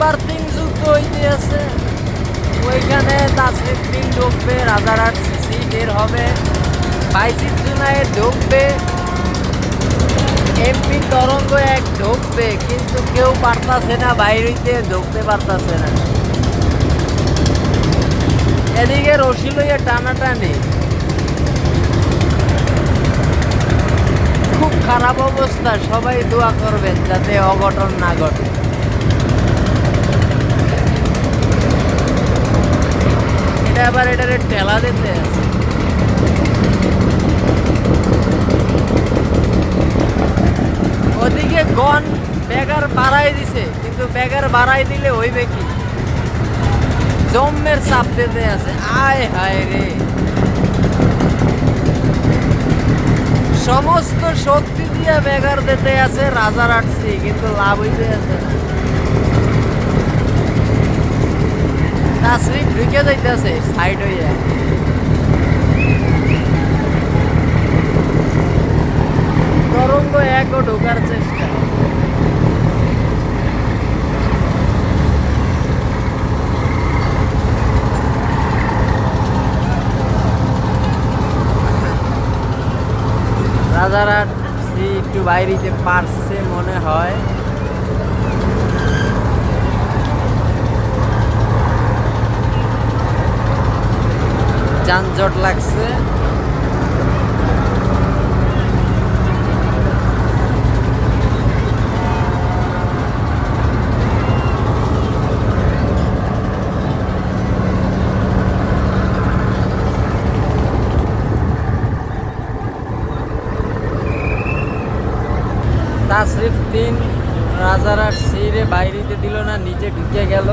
Berthing যুদ্ধ হইতে আছে। ওইখানে তাসরিফ বিন ঢুকবে রাজারহাট সিসি বের হবে। বাইজিৎ জুনায়ের ঢুকবে। এমপি তরঙ্গ এক ঢুকবে, কিন্তু কেউ পারতাছে না বাইরেতে ঢুকতে পারতাছে না। এদিকে রশি লইয়া টানাটানি। খুব খারাপ অবস্থা, সবাই দোয়া করবেন যাতে অঘটন না ঘটে। এটা আবার এটারে ঠেলা দিতে আছে। ওদিকে গন বেগার বাড়াই দিছে, কিন্তু বেগার বাড়াই দিলে হইবে কি? জম্মের চাপ দিতে আছে। আয় হায় রে। সমস্ত শক্তি দিয়ে বেগার দিতে আছে, রাজার আটছি কিন্তু লাভ হইতে আছে না। তাসরিফ ঢুকে যাইতেছে সাইড হইয়া তরঙ্গ একও ঢোকার চেষ্টা। রাজারহাট, সে একটু বাইরেতে পারছে মনে হয়। যানজট লাগছে। তাসরিফ তিন রাজারহাট সিরে বাইরেতে দিল না নিচে ঢুকে গেল।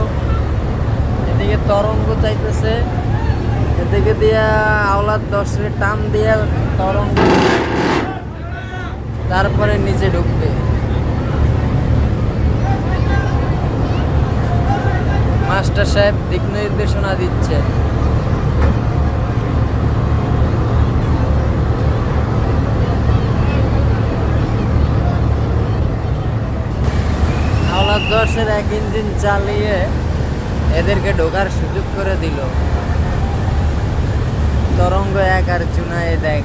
এদিকে তরঙ্গ চাইতেছে। এদিকে দিয়া আওলাদ দশের টান দিয়া তরঙ্গ তারপরে নিচে ঢুকবে। মাস্টার সাহেব দিক নির্দেশনা দিচ্ছে। আওলাদ দশের এক ইঞ্জিন চালিয়ে এদেরকে ঢোকার সুযোগ করে দিল। তরঙ্গ এক আর চুনায় দেখ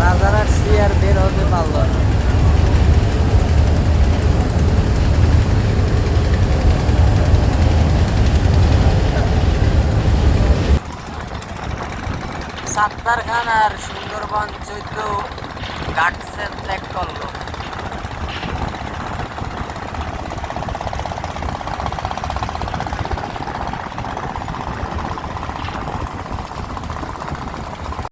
রাজারহাট সি আর বের হতে পারল না সাত্তার খান আর সুন্দরবন চৈত্য গার্ডসের ত্যাগ করল